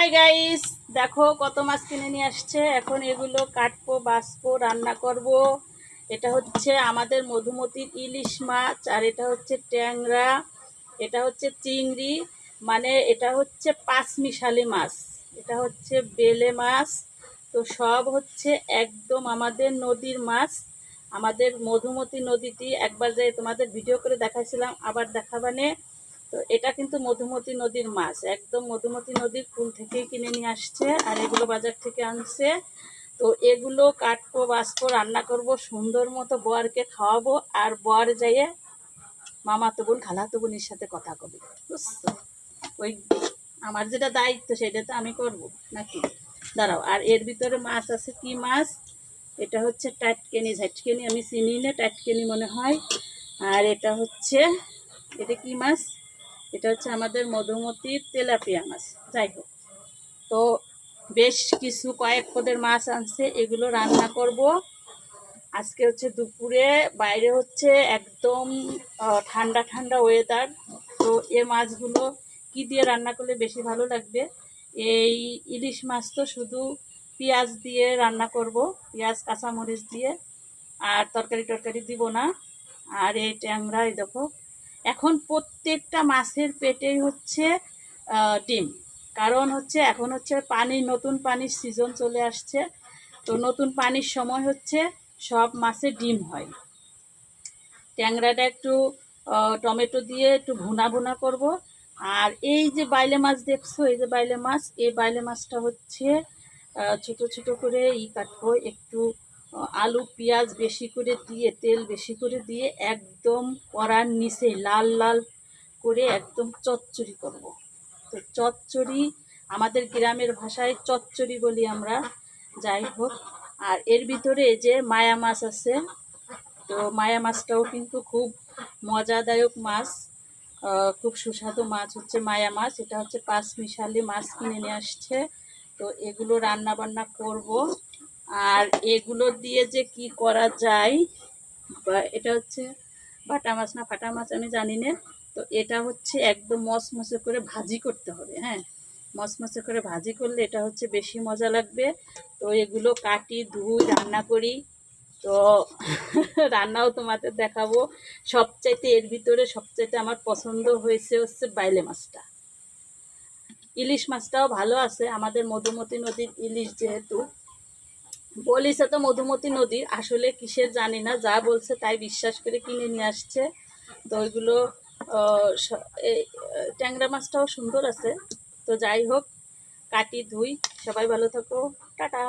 Hi guys দেখো কত মাছ কিনে নিয়ে আসছে। এখন এগুলো কাটবো বাছবো রান্না করব। এটা হচ্ছে আমাদের মধুমতির ইলিশ মাছ আর এটা হচ্ছে ট্যাংরা, এটা হচ্ছে চিংড়ি মানে এটা হচ্ছে পাঁচমিশালি মাছ। এটা হচ্ছে বেলে মাছ। তো সব হচ্ছে একদম আমাদের নদীর মাছ। আমাদের মধুমতি নদীটি একবার যাই তোমাদের ভিডিও করে দেখাইছিলাম, আবার দেখাবানে তো এটা কিন্তু মধুমতি নদীর মাছ। একদম মধুমতি নদীর কুল থেকেই কিনে নিয়ে আসছে আর এগুলো বাজার থেকে আনছে। তো এগুলো কাটবো বাছবো রান্না করব, সুন্দর মতো বরকে খাওয়াবো আর বর যাইয়ে মামা তো বোন খালাতো বোনের সাথে কথা কবে, বুঝছ? ওই আমার যেটা দায়িত্ব সেটা তো আমি করব নাকি? দাঁড়াও, আর এর ভিতরে মাছ আছে কি মাছ? এটা হচ্ছে টাটকেনি, ঝাটকেনি, আমি চিনি না, টাটকেনি মনে হয়। আর এটা হচ্ছে, এটা কি মাছ? এটা হচ্ছে আমাদের মধুমতি তেলাপিয়া মাছ, যাই হোক। তো বেশ কিছু কয়েক পদের মাছ আনছে, এগুলো রান্না করব। আজকে হচ্ছে দুপুরে, বাইরে হচ্ছে একদম ঠান্ডা ঠান্ডা ওয়েদার তো এ মাছগুলো কি দিয়ে রান্না করলে বেশি ভালো লাগবে? এই ইলিশ মাছ তো শুধু পেঁয়াজ দিয়ে রান্না করব, পেঁয়াজ, কাঁচামরিচ দিয়ে। আর তরকারি টরকারি দিব না। আর এই ট্যাংরা এই দেখো এখন প্রত্যেকটা মাছের পেটেই হচ্ছে ডিম। কারণ হচ্ছে এখন হচ্ছে পানি নতুন পানির সিজন চলে আসছে। তো নতুন পানির সময় হচ্ছে সব মাছে ডিম হয়। ট্যাংরাটা একটু টমেটো দিয়ে একটু ভুনা ভুনা করব। আর এই যে বাইলে মাছ দেখছ, এই যে বাইলে মাছ, এই বাইলে মাছটা হচ্ছে ছোট ছোট করে ই কাটবো, একটু আলু, পেঁয়াজ বেশি করে দিয়ে, তেল বেশি করে দিয়ে একদম কড়ার নিচে লাল লাল করে একদম চচ্চড়ি করব। তো চচ্চড়ি আমাদের গ্রামের ভাষায় চচ্চড়ি বলি আমরা, যাই হোক। আর এর ভিতরে যে মায়া মাছ আছে, তো মায়া মাছটাও কিন্তু খুব মজাদায়ক মাছ। খুব সুস্বাদু মাছ হচ্ছে মায়া মাছ। এটা হচ্ছে পাঁচ মিশালি মাছ কিনে নিয়ে আসছে। তো এগুলো রান্না বান্না করব। আর এগুলো দিয়ে যে কি করা যায়, বা এটা হচ্ছে বাটা মাছ না, ফাটা মাছ আমি জানি না। তো এটা হচ্ছে একদম মচমচে করে ভাজি করতে হবে হ্যাঁ। মচমচে করে ভাজি করলে এটা হচ্ছে বেশি মজা লাগবে। তো এগুলো কাটি, ধুই, রান্না করি। তো রান্নাও তোমাদের দেখাবো। সবচাইতে এর ভিতরে সবচাইতে আমার পছন্দ হয়েছে হচ্ছে বাইলে মাছটা। ইলিশ মাছটাও ভালো আছে। আমাদের মধুমতি নদীর ইলিশ যেহেতু বলিছে তো মধুমতি নদী, আসলে কিসের জানি না, যা বলছে তাই বিশ্বাস করে কিনে নিয়ে আসছে। তো ওইগুলো ট্যাংরা মাছটাও সুন্দর আছে। তো যাই হোক, কাটি ধুই, সবাই ভালো থাকো, টাটা।